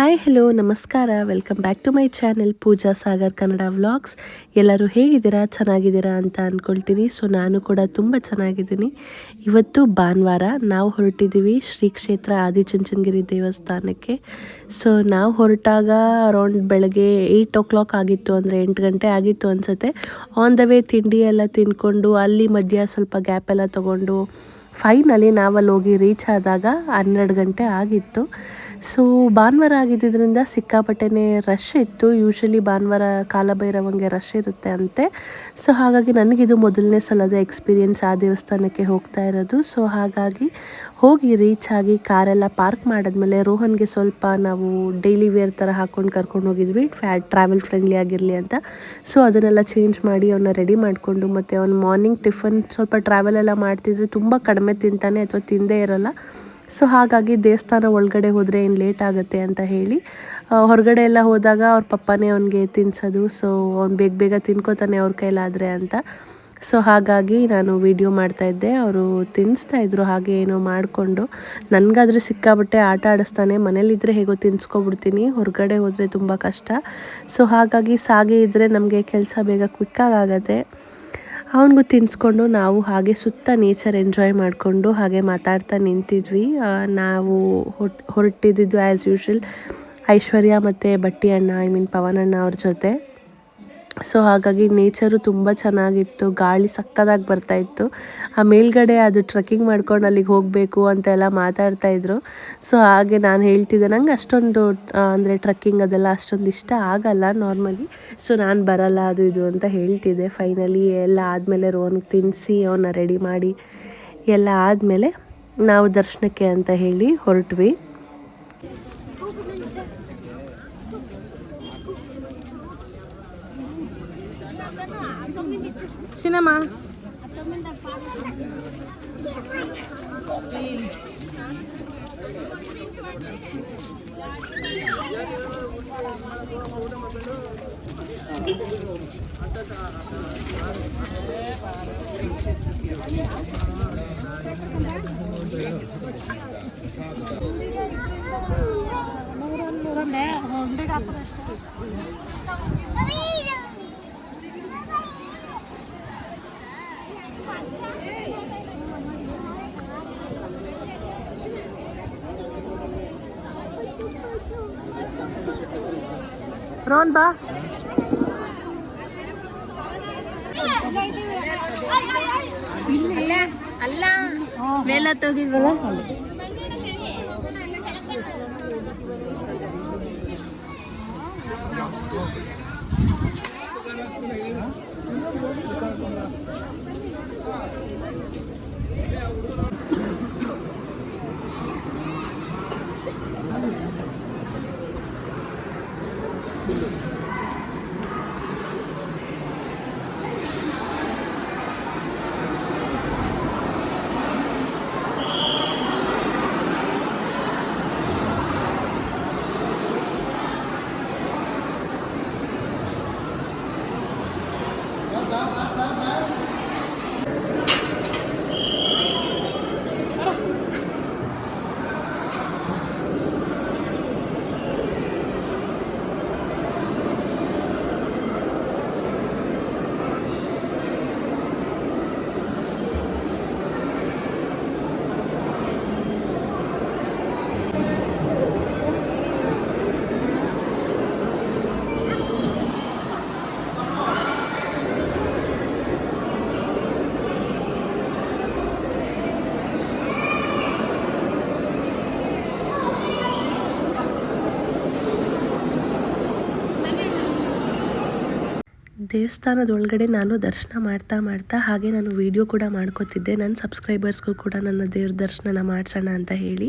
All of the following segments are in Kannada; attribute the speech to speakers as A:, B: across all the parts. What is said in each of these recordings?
A: ಹಾಯ್ ಹಲೋ ನಮಸ್ಕಾರ. Welcome back to my channel Pooja Sagar Kannada vlogs ಎಲ್ಲರೂ ಹೇಗಿದ್ದೀರಾ? ಚೆನ್ನಾಗಿದ್ದೀರಾ ಅಂತ ಅಂದ್ಕೊಳ್ತೀನಿ ಸೊ ನಾನು ಕೂಡ ತುಂಬ ಚೆನ್ನಾಗಿದ್ದೀನಿ. ಇವತ್ತು ಭಾನುವಾರ ನಾವು ಹೊರಟಿದ್ದೀವಿ ಶ್ರೀ ಕ್ಷೇತ್ರ ಆದಿಚುಂಚನಗಿರಿ ದೇವಸ್ಥಾನಕ್ಕೆ. ಸೊ ನಾವು ಹೊರಟಾಗ ಅರೌಂಡ್ ಬೆಳಗ್ಗೆ ಏಯ್ಟ್ ಓ ಕ್ಲಾಕ್ ಆಗಿತ್ತು ಅಂದರೆ ಎಂಟು ಗಂಟೆ ಆಗಿತ್ತು ಅನಿಸುತ್ತೆ. ಆನ್ ದ ವೇ ತಿಂಡಿ ಎಲ್ಲ ತಿಂದ್ಕೊಂಡು, ಅಲ್ಲಿ ಮಧ್ಯ ಸ್ವಲ್ಪ ಗ್ಯಾಪ್ ಎಲ್ಲ ತೊಗೊಂಡು ಫೈನಲಿ ನಾವಲ್ಲಿ ಹೋಗಿ ರೀಚ್ ಆದಾಗ ಹನ್ನೆರಡು ಗಂಟೆ ಆಗಿತ್ತು. ಸೊ ಭಾನುವಾರ ಆಗಿದ್ದರಿಂದ ಸಿಕ್ಕಾಪಟ್ಟೆನೇ ರಶ್ ಇತ್ತು. ಯೂಶ್ವಲಿ ಭಾನುವಾರ ಕಾಲಭೈರವಂಗೆ ರಶ್ ಇರುತ್ತೆ ಅಂತೆ. ಸೊ ಹಾಗಾಗಿ ನನಗಿದು ಮೊದಲನೇ ಸಲದ ಎಕ್ಸ್ಪೀರಿಯೆನ್ಸ್ ಆ ದೇವಸ್ಥಾನಕ್ಕೆ ಹೋಗ್ತಾ ಇರೋದು. ಸೊ ಹಾಗಾಗಿ ಹೋಗಿ ರೀಚ್ ಆಗಿ ಕಾರೆಲ್ಲ ಪಾರ್ಕ್ ಮಾಡಿದ್ಮೇಲೆ ರೋಹನ್ಗೆ ಸ್ವಲ್ಪ ನಾವು ಡೈಲಿ ವೇರ್ ಥರ ಹಾಕ್ಕೊಂಡು ಕರ್ಕೊಂಡು ಹೋಗಿದ್ವಿ. ಫ್ಯಾ ಟ್ರಾವೆಲ್ ಫ್ರೆಂಡ್ಲಿ ಆಗಿರಲಿ ಅಂತ. ಸೊ ಅದನ್ನೆಲ್ಲ ಚೇಂಜ್ ಮಾಡಿ ಅವನ್ನ ರೆಡಿ ಮಾಡಿಕೊಂಡು ಮತ್ತು ಅವ್ನು ಮಾರ್ನಿಂಗ್ ಟಿಫನ್ ಸ್ವಲ್ಪ ಟ್ರಾವೆಲ್ ಎಲ್ಲ ಮಾಡ್ತಿದ್ರೆ ತುಂಬ ಕಡಿಮೆ ತಿಂತಾನೆ ಅಥವಾ ತಿಂದೇ ಇರೋಲ್ಲ. ಸೊ ಹಾಗಾಗಿ ದೇವಸ್ಥಾನ ಒಳಗಡೆ ಹೋದರೆ ಏನು ಲೇಟ್ ಆಗುತ್ತೆ ಅಂತ ಹೇಳಿ ಹೊರಗಡೆ ಎಲ್ಲ ಹೋದಾಗ ಅವ್ರ ಪಪ್ಪನೇ ಅವನಿಗೆ ತಿನ್ಸೋದು. ಸೊ ಅವ್ನು ಬೇಗ ಬೇಗ ತಿನ್ಕೋತಾನೆ ಅವ್ರ ಕೈಲಾದರೆ ಅಂತ. ಸೊ ಹಾಗಾಗಿ ನಾನು ವಿಡಿಯೋ ಮಾಡ್ತಾಯಿದ್ದೆ ಅವರು ತಿನ್ನಿಸ್ತಾ ಇದ್ರು, ಹಾಗೆ ಏನೋ ಮಾಡಿಕೊಂಡು. ನನಗಾದರೆ ಸಿಕ್ಕಾಬಟ್ಟೆ ಆಟ ಆಡಿಸ್ತಾನೆ. ಮನೇಲಿದ್ದರೆ ಹೇಗೋ ತಿನ್ಸ್ಕೊಬಿಡ್ತೀನಿ. ಹೊರಗಡೆ ಹೋದರೆ ತುಂಬ ಕಷ್ಟ. ಸೊ ಹಾಗಾಗಿ ಸಾಗೆ ಇದ್ದರೆ ನಮಗೆ ಕೆಲಸ ಬೇಗ ಕ್ವಿಕ್ಕಾಗತ್ತೆ ಅವನಿಗೂ ತಿನ್ನಿಸ್ಕೊಂಡು ನಾವು ಹಾಗೆ ಸುತ್ತ ನೇಚರ್ ಎಂಜಾಯ್ ಮಾಡಿಕೊಂಡು ಹಾಗೆ ಮಾತಾಡ್ತಾ ನಿಂತಿದ್ವಿ. ನಾವು ಹೊರಟಿದ್ದು ಆ್ಯಸ್ ಯೂಶ್ವಲ್ ಐಶ್ವರ್ಯ ಮತ್ತು ಬಟ್ಟಿ ಅಣ್ಣ ಐ ಮೀನ್ ಪವನ್ ಅಣ್ಣ ಅವ್ರ ಜೊತೆ. ಸೊ ಹಾಗಾಗಿ ನೇಚರು ತುಂಬ ಚೆನ್ನಾಗಿತ್ತು, ಗಾಳಿ ಸಕ್ಕದಾಗಿ ಬರ್ತಾಯಿತ್ತು ಆ ಮೇಲ್ಗಡೆ ಅದು ಟ್ರೆಕ್ಕಿಂಗ್ ಮಾಡ್ಕೊಂಡು ಅಲ್ಲಿಗೆ ಹೋಗಬೇಕು ಅಂತೆಲ್ಲ ಮಾತಾಡ್ತಾಯಿದ್ರು ಸೊ ಹಾಗೆ ನಾನು ಹೇಳ್ತಿದ್ದೆ, ನಂಗೆ ಅಷ್ಟೊಂದು ಅಂದರೆ ಟ್ರಕ್ಕಿಂಗ್ ಅದೆಲ್ಲ ಅಷ್ಟೊಂದು ಇಷ್ಟ ಆಗಲ್ಲ ನಾರ್ಮಲಿ. ಸೊ ನಾನು ಬರಲ್ಲ, ಅದು ಇದು ಅಂತ ಹೇಳ್ತಿದ್ದೆ. ಫೈನಲಿ ಎಲ್ಲ ಆದಮೇಲೆ ರೋನ್ಗೆ ತಿನ್ನಿಸಿ ಅವನ್ನ ರೆಡಿ ಮಾಡಿ ಎಲ್ಲ ಆದಮೇಲೆ ನಾವು ದರ್ಶನಕ್ಕೆ ಅಂತ ಹೇಳಿ ಹೊರಟ್ವಿ.
B: cinema. Moran, moran deh, mau ngedek apa nih? ರೋನ್ ಬಾ
C: ಅಲ್ಲ. ಮೇಲತ್ತು
A: ದೇವಸ್ಥಾನದ ಒಳಗಡೆ ನಾನು ದರ್ಶನ ಮಾಡ್ತಾ ಮಾಡ್ತಾ ಹಾಗೆ ನಾನು ವಿಡಿಯೋ ಕೂಡ ಮಾಡ್ಕೋತಿದ್ದೆ. ನನ್ನ ಸಬ್ಸ್ಕ್ರೈಬರ್ಸ್ಗೂ ಕೂಡ ನನ್ನ ದೇವ್ರ ದರ್ಶನನ ಮಾಡಿಸೋಣ ಅಂತ ಹೇಳಿ.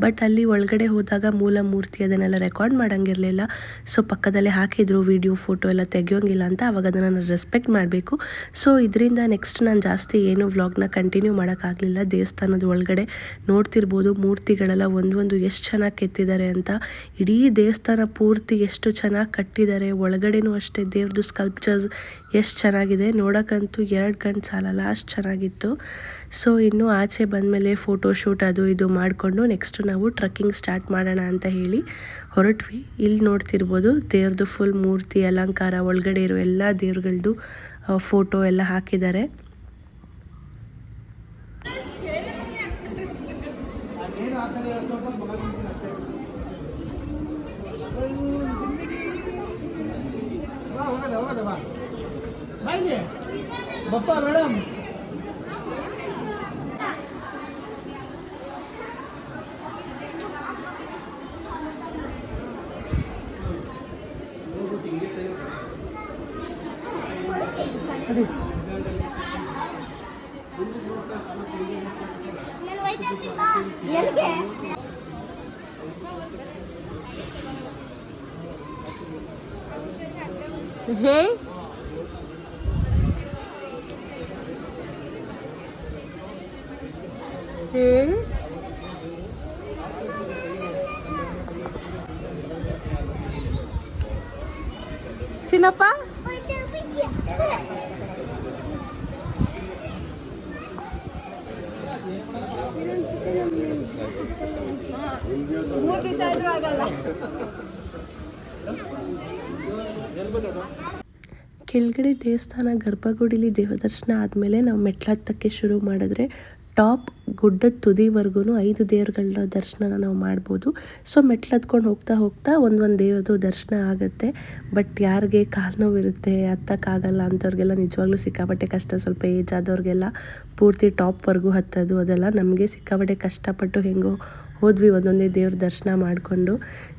A: ಬಟ್ ಅಲ್ಲಿ ಒಳಗಡೆ ಹೋದಾಗ ಮೂಲ ಮೂರ್ತಿ ಅದನ್ನೆಲ್ಲ ರೆಕಾರ್ಡ್ ಮಾಡೋಂಗಿರಲಿಲ್ಲ. ಸೊ ಪಕ್ಕದಲ್ಲೇ ಹಾಕಿದ್ರು ವಿಡಿಯೋ ಫೋಟೋ ಎಲ್ಲ ತೆಗಿಯೋಂಗಿಲ್ಲ ಅಂತ. ಅವಾಗ ಅದನ್ನು ನಾನು ರೆಸ್ಪೆಕ್ಟ್ ಮಾಡಬೇಕು. ಸೊ ಇದರಿಂದ ನೆಕ್ಸ್ಟ್ ನಾನು ಜಾಸ್ತಿ ಏನು ವ್ಲಾಗ್ನ ಕಂಟಿನ್ಯೂ ಮಾಡೋಕ್ಕಾಗಲಿಲ್ಲ. ದೇವಸ್ಥಾನದ ಒಳಗಡೆ ನೋಡ್ತಿರ್ಬೋದು ಮೂರ್ತಿಗಳೆಲ್ಲ ಒಂದೊಂದು ಎಷ್ಟು ಚೆನ್ನಾಗಿ ಕೆತ್ತಿದ್ದಾರೆ ಅಂತ. ಇಡೀ ದೇವಸ್ಥಾನ ಪೂರ್ತಿ ಎಷ್ಟು ಚೆನ್ನಾಗಿ ಕಟ್ಟಿದ್ದಾರೆ. ಒಳಗಡೆನೂ ಅಷ್ಟೇ ದೇವ್ರದ್ದು ಸ್ಕಲ್ಪ್ಚರ್ ಬಿಕಾಸ್ ಎಷ್ಟು ಚೆನ್ನಾಗಿದೆ. ನೋಡೋಕ್ಕಂತೂ ಎರಡು ಕಣ್ಣು ಸಾಲಲ್ಲ, ಅಷ್ಟು ಚೆನ್ನಾಗಿತ್ತು. ಸೊ ಇನ್ನು ಆಚೆ ಬಂದಮೇಲೆ ಫೋಟೋಶೂಟ್ ಅದು ಇದು ಮಾಡಿಕೊಂಡು ನೆಕ್ಸ್ಟು ನಾವು ಟ್ರಕ್ಕಿಂಗ್ ಸ್ಟಾರ್ಟ್ ಮಾಡೋಣ ಅಂತ ಹೇಳಿ ಹೊರಟ್ವಿ. ಇಲ್ಲಿ ನೋಡ್ತಿರ್ಬೋದು ದೇವ್ರದ್ದು ಫುಲ್ ಮೂರ್ತಿ, ಅಲಂಕಾರ, ಒಳಗಡೆ ಇರೋ ಎಲ್ಲ ದೇವ್ರುಗಳದ್ದು ಫೋಟೋ ಎಲ್ಲ ಹಾಕಿದ್ದಾರೆ.
D: Bappa madam Hey. Hey. Sino pa?
B: Multi sa draga lah.
A: ಕೆಳಗಡೆ ದೇವಸ್ಥಾನ ಗರ್ಭಗುಡಿಲಿ ದೇವದರ್ಶನ ಆದಮೇಲೆ ನಾವು ಮೆಟ್ಲು ಹತ್ತಕ್ಕೆ ಶುರು ಮಾಡಿದ್ರೆ ಟಾಪ್ ಗುಡ್ಡದ ತುದಿವರೆಗೂ ಐದು ದೇವರುಗಳ ದರ್ಶನ ನಾವು ಮಾಡ್ಬೋದು. ಸೊ ಮೆಟ್ಲು ಹತ್ಕೊಂಡು ಹೋಗ್ತಾ ಹೋಗ್ತಾ ಒಂದೊಂದು ದೇವ್ರದ್ದು ದರ್ಶನ ಆಗುತ್ತೆ. ಬಟ್ ಯಾರಿಗೆ ಕಾಲು ನೋವು ಇರುತ್ತೆ ಹತ್ತಕ್ಕಾಗಲ್ಲ ಅಂಥವ್ರಿಗೆಲ್ಲ ನಿಜವಾಗ್ಲೂ ಸಿಕ್ಕಾಪಟ್ಟೆ ಕಷ್ಟ. ಸ್ವಲ್ಪ ಏಜ್ ಆದವ್ರಿಗೆಲ್ಲ ಪೂರ್ತಿ ಟಾಪ್ವರೆಗೂ ಹತ್ತೋದು ಅದೆಲ್ಲ ನಮಗೆ ಸಿಕ್ಕಾಪಟ್ಟೆ ಕಷ್ಟಪಟ್ಟು ಹೆಂಗೋ ಹೋದ್ವಿ ಒಂದೊಂದೇ ದೇವ್ರ ದರ್ಶನ ಮಾಡಿಕೊಂಡು.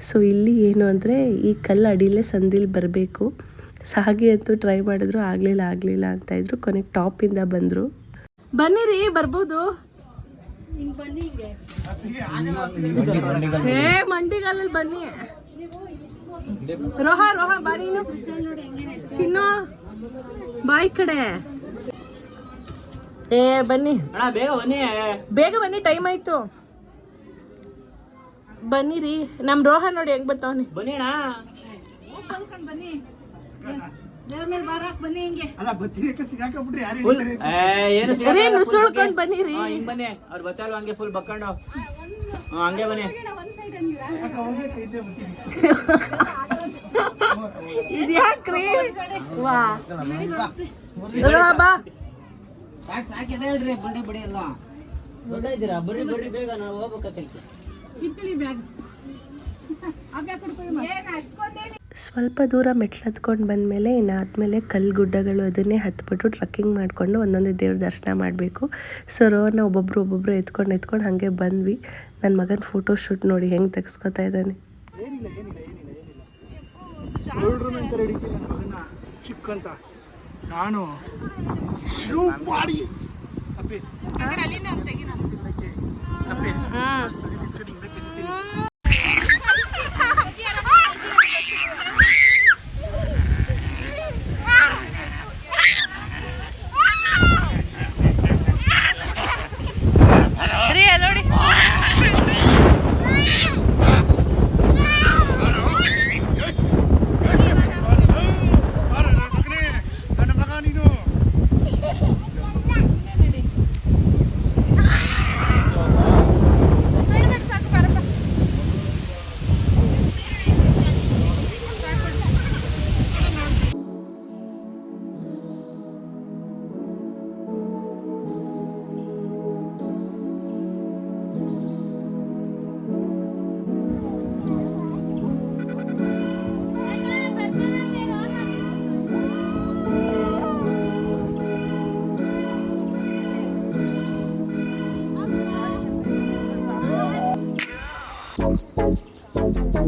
A: ಸೊ ಇಲ್ಲಿ ಏನು ಅಂದರೆ ಈ ಕಲ್ಲು ಅಡಿಲೇ ಸಂದಿಲಿ ಬರಬೇಕು. ಸಾಗಿ ಅಂತೂ ಟ್ರೈ ಮಾಡಿದ್ರು ಆಗಲಿಲ್ಲ ಆಗಲಿಲ್ಲ ಅಂತ ಇದ್ರು. ಕೊನೆಗೆ ಟಾಪಿಂದ ಬಂದರು.
B: ಬನ್ನಿರಿ ಬರ್ಬೋದು. ಹೇ ಮಂಡಿಗಾಲಲ್ಲಿ ಬನ್ನಿ. ರೋಹ ರೋಹ ಬಾ ನೀನು. ಚಿನ್ನು ಬಾಯ್ ಕಡೆ. ಏ ಬನ್ನಿ.
D: ಬೇಗ ಬನ್ನಿ.
B: ಬೇಗ ಬನ್ನಿ ಟೈಮ್ ಆಯ್ತು. ಬನ್ನಿರಿ ನಮ್ ರೋಹ ನೋಡಿ ಹೆಂಗ್ ಬರ್ತಾವನಿ
D: ಬನ್ನಿ.
B: ರೀ ನುಸುಳ್ಕೊಂಡ್ ಬನ್ನಿರಿ.
D: ಬನ್ನಿ. ಅವ್ರು ಹಂಗೆ ಫುಲ್ ಬಕ್ಕೊಂಡು? ಹಂಗೆ ಬನ್ನಿ.
B: ಇದ್ಯಾಕ್ರಿ ವಾ. ರೋಹ ಬಾ.
D: ಸಾಕಿದೆ ಹೇಳ್ರಿ ಬಂಡಿ ಬಡಿ ಎಲ್ಲ. ದೊಡ್ಡ ಇದ್ದೀರಾ? ಬರ್ರಿ ಬರ್ರಿ ಬೇಗ ನಾವು ಹೋಗ್ಬೇಕಂತ
A: ಸ್ವಲ್ಪ ದೂರ ಮೆಟ್ಲು ಹತ್ಕೊಂಡು ಬಂದಮೇಲೆ ಇನ್ನು ಆದಮೇಲೆ ಕಲ್ಲು ಗುಡ್ಡಗಳು ಅದನ್ನೇ ಹತ್ಬಿಟ್ಟು ಟ್ರಕ್ಕಿಂಗ್ ಮಾಡಿಕೊಂಡು ಒಂದೊಂದೇ ದೇವ್ರ ದರ್ಶನ ಮಾಡಬೇಕು. ಸೊ ರೋವನ್ನ ಒಬ್ಬೊಬ್ರು ಒಬ್ಬೊಬ್ರು ಎತ್ಕೊಂಡು ಎತ್ಕೊಂಡು ಹಾಗೆ ಬಂದ್ವಿ. ನನ್ನ ಮಗನ ಫೋಟೋ ಶೂಟ್ ನೋಡಿ ಹೆಂಗೆ ತೆಗೆಸ್ಕೊತಾ ಇದ್ದಾನೆ.
D: ಏನಿಲ್ಲ ಏನಿಲ್ಲ ಏನಿಲ್ಲ ಏನಿಲ್ಲ. ಗೌಡ್ರು ಅಂತ ಹಿಡಿತೀನಿ ನನ್ನ ಮಗನ ಚಿಕ್ಕಂತ. ನಾನು ಶೂ ಮಾಡಿ ಅಪ್ಪಿ.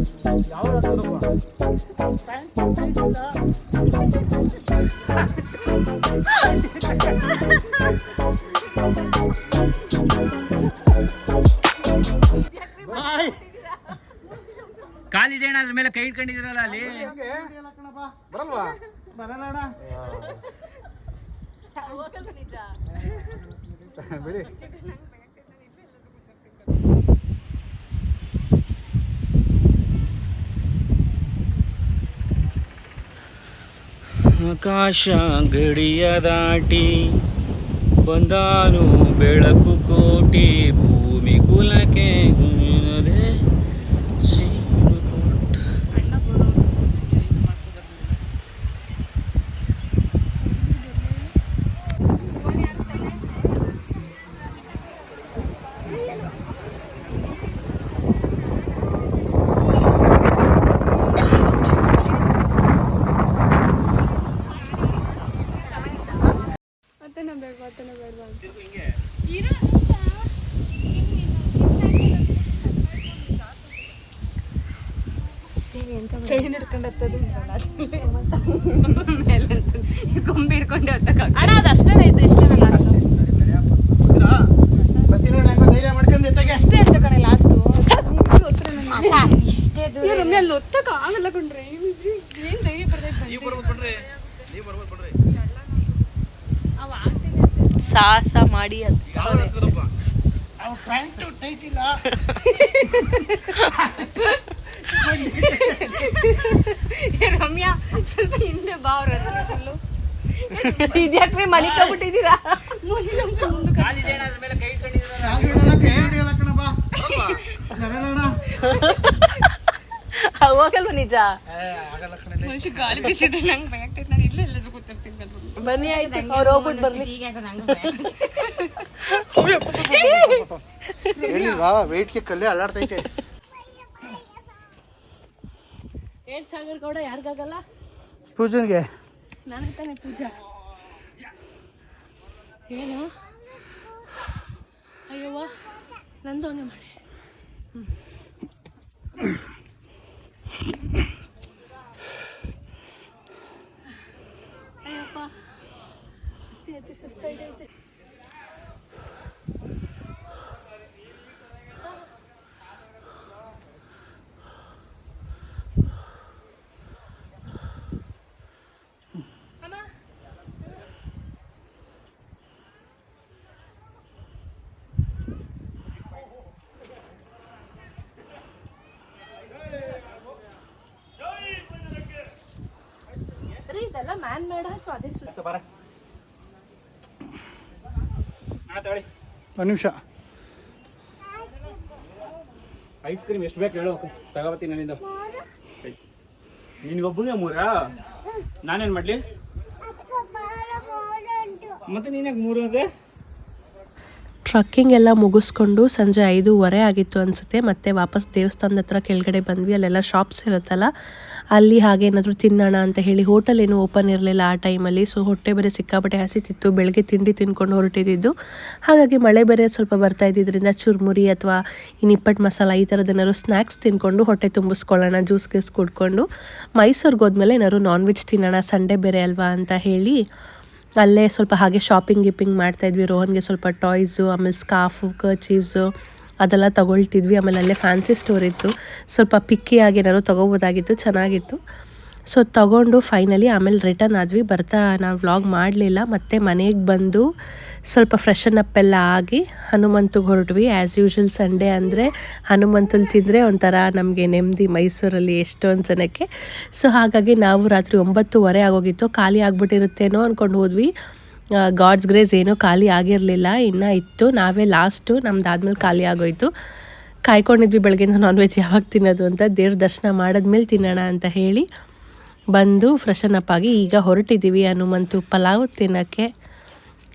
E: ಕಾಲಿಡೇಣ ಅದ್ರ ಮೇಲೆ ಕೈ ಇಟ್ಕೊಂಡಿದ್ರಲ್ಲ ಅಲ್ಲಿ.
D: ಬರಲ್ವಾ? ಬರಲ್ಲ ಅಣ್ಣ. ಬಿಡಿ.
E: ಆಕಾಶ ಗಡಿಯ ದಾಟಿ ಬಂದಾನು ಬೆಳಕು ಕೋಟಿ ಭೂಮಿ ಕುಲಕ್ಕೆ
C: ಹಿಡ್ಕೊಂಡು
B: ಅಣ್ಣ ಅದು ಅಷ್ಟೇ ಇಷ್ಟೇ ಅಷ್ಟೇ ಲಾಸ್ಟು
C: ಇಷ್ಟೇ
B: ಒತ್ತಕ
A: ಸಾಹಸ ಮಾಡಿ
D: ಅಂತ ಪ್ಯಾಂಟು ಟೈಟ್
C: ರಮ್ಯಾ ಸ್ವಲ್ಪ ಹಿಂದೆ ಬಾ ಅವ್ರ ಫುಲ್ಲು
B: ಇದ್ಯಾಕ್ರಿ ಮನೆ ಕಬಿಟ್ಟಿದ್ದೀರಾ
E: ಕಾಲಿದೆ ಅಣ್ಣ, ಅದ್ರ ಮೇಲೆ ಕೈ ಇಟ್ಕೊಂಡಿದ್ದೀರಲ್ಲ.
D: ಕಾಲು ಹಿಡಿಯಲ್ಲ ಕೈ ಹಿಡಿಯಲ್ಲ ಕಣ ಬಾ ನರಳೋಣ
B: ಹೋಗಲ್ವ ನಿಜ?
C: ಮನುಷ್ಯ ಗಾಳಿ ಬೀಸಿದ್ರೆ ನಂಗೆ ಭಯ ಆಗ್ತೈತೆ. ನಾನು ಇಲ್ಲೇ ಎಲ್ಲಾದ್ರೂ ಕೂತಿರ್ತೀನಿ.
B: ಬನ್ನಿ ಆಯ್ತು ಅವ್ರು ಹೋಗ್ಬಿಟ್ಟು ಬರ್ಲಿ.
D: ಹೇಳಿಲ್ವಾ ವೆಯ್ಟ್ಗೆ ಕಲ್ಲೇ ಅಲ್ಲಾಡ್ತೈತೆ.
B: ಏನ್ ಸಾಗರ್ ಗೌಡ ಯಾರಿಗಾಗಲ್ಲ?
D: ಪೂಜನ್ಗೆ.
B: ನನಗೆ ತಾನೆ ಪೂಜಾ. ಏನು ಅಯ್ಯವ್ವ ನಂದು ಹಂಗೆ ಮಾಡಿ ಅಯ್ಯಪ್ಪ ಅತಿ ಅತಿ ಸುಸ್ತಾಗೈತೆ ಮ್ಯಾನ್ ಮೇಡ ಅದೇ ಸುತ್ತ
E: ಬಾರ.
D: ಒಂದು ನಿಮಿಷ.
E: ಐಸ್ ಕ್ರೀಮ್ ಎಷ್ಟು ಬೇಕು ಹೇಳು ತಗೋಬತ್ತೀನಿ ನನ್ನಿಂದ ನಿನ್ಗೊಬ್ಬನಿಗೆ ಮೂರಾ? ನಾನೇನ್ ಮಾಡ್ಲಿ? ಮತ್ತೆ ನೀನಾಗ ಮೂರು ಅದೇ?
A: ಟ್ರಕ್ಕಿಂಗ್ ಎಲ್ಲ ಮುಗಿಸ್ಕೊಂಡು ಸಂಜೆ ಐದೂವರೆ ಆಗಿತ್ತು ಅನಿಸುತ್ತೆ. ಮತ್ತೆ ವಾಪಸ್ ದೇವಸ್ಥಾನದ ಹತ್ರ ಕೆಳಗಡೆ ಬಂದ್ವಿ. ಅಲ್ಲೆಲ್ಲ ಶಾಪ್ಸ್ ಇರುತ್ತಲ್ಲ ಅಲ್ಲಿ ಹಾಗೆ ಏನಾದರೂ ತಿನ್ನೋಣ ಅಂತ ಹೇಳಿ ಹೋಟೆಲ್ ಏನು ಓಪನ್ ಇರಲಿಲ್ಲ ಆ ಟೈಮಲ್ಲಿ ಸೊ ಹೊಟ್ಟೆ ಬೇರೆ ಸಿಕ್ಕಾಪಟ್ಟೆ ಹಸಿತಿತ್ತು ಬೆಳಗ್ಗೆ ತಿಂಡಿ ತಿನ್ಕೊಂಡು ಹೊರಟಿದ್ದು. ಹಾಗಾಗಿ ಮಳೆ ಬೇರೆ ಸ್ವಲ್ಪ ಬರ್ತಾ ಇದ್ದಿದ್ದರಿಂದ ಚುರ್ಮುರಿ ಅಥವಾ ಈ ನಿಪ್ಪಟ್ಟು ಮಸಾಲ ಈ ಥರದ್ದು ಏನಾದ್ರು ಸ್ನ್ಯಾಕ್ಸ್ ತಿನ್ಕೊಂಡು ಹೊಟ್ಟೆ ತುಂಬಿಸ್ಕೊಳ್ಳೋಣ ಜ್ಯೂಸ್ ಗೀಸ್ ಕುಡ್ಕೊಂಡು. ಮೈಸೂರಿಗೆ ಹೋದ್ಮೇಲೆ ಏನಾದ್ರು ನಾನ್ ವೆಜ್ ತಿನ್ನೋಣ ಸಂಡೇ ಬೇರೆ ಅಲ್ವಾ ಅಂತ ಹೇಳಿ ಅಲ್ಲೇ ಸ್ವಲ್ಪ ಹಾಗೆ ಶಾಪಿಂಗ್ ಗಿಪ್ಪಿಂಗ್ ಮಾಡ್ತಾಯಿದ್ವಿ ರೋಹನ್ಗೆ ಸ್ವಲ್ಪ ಟಾಯ್ಸು ಆಮೇಲೆ ಸ್ಕಾಫು ಕರ್ಚೀವ್ಸು ಅದೆಲ್ಲ ತಗೊಳ್ತಿದ್ವಿ. ಆಮೇಲೆ ಅಲ್ಲೇ ಫ್ಯಾನ್ಸಿ ಸ್ಟೋರ್ ಇತ್ತು. ಸ್ವಲ್ಪ ಪಿಕ್ಕಿಯಾಗಿ ಏನಾದ್ರು ತೊಗೋಬೋದಾಗಿತ್ತು, ಚೆನ್ನಾಗಿತ್ತು. ಸೊ ತಗೊಂಡು ಫೈನಲಿ ಆಮೇಲೆ ರಿಟರ್ನ್ ಆದ್ವಿ. ಬರ್ತಾ ನಾವು ವ್ಲಾಗ್ ಮಾಡಲಿಲ್ಲ. ಮತ್ತು ಮನೆಗೆ ಬಂದು ಸ್ವಲ್ಪ ಫ್ರೆಶನ್ ಅಪ್ ಎಲ್ಲ ಆಗಿ ಹನುಮಂತಗೆ ಹೊರಟ್ವಿ. ಆ್ಯಸ್ ಯೂಶ್ವಲ್ ಸಂಡೇ ಅಂದರೆ ಹನುಮಂತಲ್ಲಿ ತಿಂದರೆ ಒಂಥರ ನಮಗೆ ನೆಮ್ಮದಿ ಮೈಸೂರಲ್ಲಿ ಎಷ್ಟೊಂದು ಜನಕ್ಕೆ. ಸೊ ಹಾಗಾಗಿ ನಾವು ರಾತ್ರಿ ಒಂಬತ್ತುವರೆ ಆಗೋಗಿತ್ತು. ಖಾಲಿ ಆಗಿಬಿಟ್ಟಿರುತ್ತೇನೋ ಅಂದ್ಕೊಂಡು ಹೋದ್ವಿ. ಗಾಡ್ಸ್ ಗ್ರೇಸ್ ಏನೂ ಖಾಲಿ ಆಗಿರಲಿಲ್ಲ, ಇನ್ನೂ ಇತ್ತು. ನಾವೇ ಲಾಸ್ಟು ನಮ್ದಾದ್ಮೇಲೆ ಖಾಲಿ ಆಗೋಯ್ತು. ಕಾಯ್ಕೊಂಡಿದ್ವಿ ಬೆಳಗ್ಗೆಯಿಂದ ನಾನ್ ವೆಜ್ ಯಾವಾಗ ತಿನ್ನೋದು ಅಂತ. ದೇವ್ರ ದರ್ಶನ ಮಾಡಿದ್ಮೇಲೆ ತಿನ್ನೋಣ ಅಂತ ಹೇಳಿ ಬಂದು ಫ್ರೆಶನ್ ಅಪ್ ಆಗಿ ಈಗ ಹೊರಟಿದ್ದೀವಿ ಹನುಮಂತು ಪಲಾವ್ ತಿನ್ನೋಕ್ಕೆ.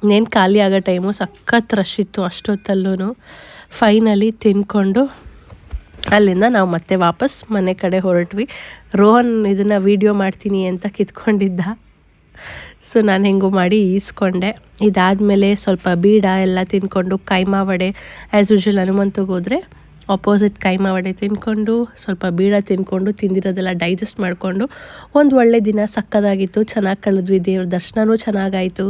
A: ಇನ್ನೇನು ಖಾಲಿ ಆಗೋ ಟೈಮು ಸಖತ್ ರಶ್ ಇತ್ತು ಅಷ್ಟೊತ್ತಲ್ಲೂ ಫೈನಲಿ ತಿನ್ಕೊಂಡು ಅಲ್ಲಿಂದ ನಾವು ಮತ್ತೆ ವಾಪಸ್ ಮನೆ ಕಡೆ ಹೊರಟ್ವಿ. ರೋಹನ್ ಇದನ್ನು ವೀಡಿಯೋ ಮಾಡ್ತೀನಿ ಅಂತ ಕಿತ್ಕೊಂಡಿದ್ದ. ಸೊ ನಾನು ಹೆಂಗೂ ಮಾಡಿ ಈಸ್ಕೊಂಡೆ. ಇದಾದಮೇಲೆ ಸ್ವಲ್ಪ ಬೀಡ ಎಲ್ಲ ತಿನ್ಕೊಂಡು ಕೈಮಾ ವಡೆ ಆ್ಯಸ್ ಯೂಶ್ವಲ್ ಹನುಮಂತಗೆ ಹೋದರೆ ಅಪೋಸಿಟ್ ಕೈಮಾ ವಡೆ ತಿನ್ಕೊಂಡು, ಸ್ವಲ್ಪ ಬೀಡ ತಿನ್ಕೊಂಡು, ತಿಂದಿರೋದೆಲ್ಲ ಡೈಜೆಸ್ಟ್ ಮಾಡಿಕೊಂಡು, ಒಂದು ಒಳ್ಳೆ ದಿನ ಸಕ್ಕದಾಗಿತ್ತು, ಚೆನ್ನಾಗಿ ಕಳೆದ್ವಿ, ದೇವ್ರ ದರ್ಶನವೂ ಚೆನ್ನಾಗಾಯಿತು.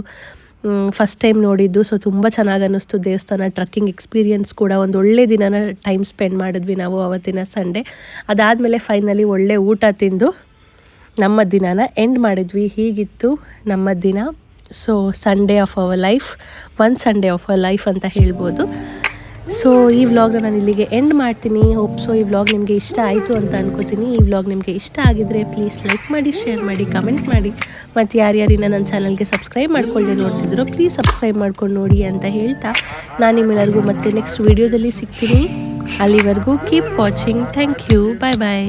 A: ಫಸ್ಟ್ ಟೈಮ್ ನೋಡಿದ್ದು ಸೊ ತುಂಬ ಚೆನ್ನಾಗಿ ಅನ್ನಿಸ್ತು, ದೇವಸ್ಥಾನ ಟ್ರಕ್ಕಿಂಗ್ ಎಕ್ಸ್ಪೀರಿಯನ್ಸ್ ಕೂಡ ಒಂದು ಒಳ್ಳೆ ದಿನನ ಟೈಮ್ ಸ್ಪೆಂಡ್ ಮಾಡಿದ್ವಿ ನಾವು ಅವತ್ತಿನ ಸಂಡೇ ಅದಾದಮೇಲೆ ಫೈನಲಿ ಒಳ್ಳೆ ಊಟ ತಿಂದು ನಮ್ಮ ದಿನನ ಎಂಡ್ ಮಾಡಿದ್ವಿ. ಹೀಗಿತ್ತು ನಮ್ಮ ದಿನ. So Sunday of our life one Sunday of our life ಅಂತ ಹೇಳ್ಬೋದು. ಸೊ ಈ ವ್ಲಾಗ್ನ ನಾನು ಇಲ್ಲಿಗೆ ಎಂಡ್ ಮಾಡ್ತೀನಿ. ಹೋಪ್ ಸೊ ಈ ವ್ಲಾಗ್ ನಿಮಗೆ ಇಷ್ಟ ಆಯಿತು ಅಂತ ಅನ್ಕೋತೀನಿ. ಈ ವ್ಲಾಗ್ ನಿಮಗೆ ಇಷ್ಟ ಆಗಿದ್ರೆ ಪ್ಲೀಸ್ ಲೈಕ್ ಮಾಡಿ ಶೇರ್ ಮಾಡಿ ಕಮೆಂಟ್ ಮಾಡಿ. ಮತ್ತು ಯಾರ್ಯಾರಿನ ನನ್ನ ಚಾನಲ್ಗೆ ಸಬ್ಸ್ಕ್ರೈಬ್ ಮಾಡ್ಕೊಳ್ಳಿ ನೋಡ್ತಿದ್ರು ಪ್ಲೀಸ್ ಸಬ್ಸ್ಕ್ರೈಬ್ ಮಾಡ್ಕೊಂಡು ನೋಡಿ ಅಂತ ಹೇಳ್ತಾ. ನಾನು ನಿಮ್ಮೆಲ್ಲರಿಗೂ ಮತ್ತೆ ನೆಕ್ಸ್ಟ್ ವೀಡಿಯೋದಲ್ಲಿ ಸಿಗ್ತೀನಿ. ಅಲ್ಲಿವರೆಗೂ keep watching thank you bye bye